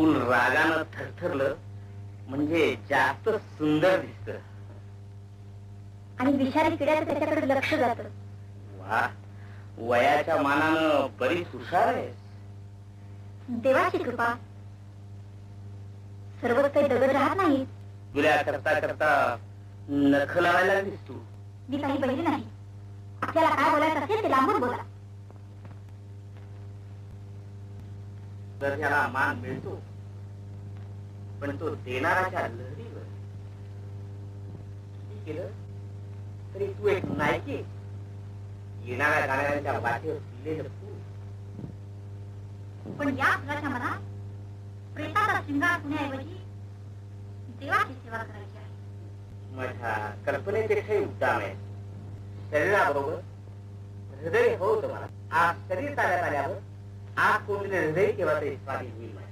फुल रागानं थरथरलं म्हणजे जास्त सुंदर दिसत. आणि विषारी किड्याचं त्याच्याकडे लक्ष जात. वा वयाच्या मानानं बरीच हुशार आहे. देवाची कृपा. सर्वच काही दगड राहत नाही तुला करता करता नख लावायला लागलीस तू मी काही बहिली नाही. आपल्याला काय बोलायचं असेल ते लांबून बोला. तर त्याला मान मिळतो. पण तो देणाराच्या लहरीवर. किती केलं तरी तू एक नायकी. येणाऱ्या गाण्याच्या वाटेवर फुललेलं फूल. पण या फुलाच्या मनात प्रेताचा शृंगार होण्याऐवजी देवाची सेवा करायची आहे. माझ्या कल्पनेपेक्षाही उत्तम आहे. शरीराबरोबर हृदय होत मला आज शरीर ताब्यात आल्यावर आज कोणते हृदय केव्हा तरी स्वाधीन होईल.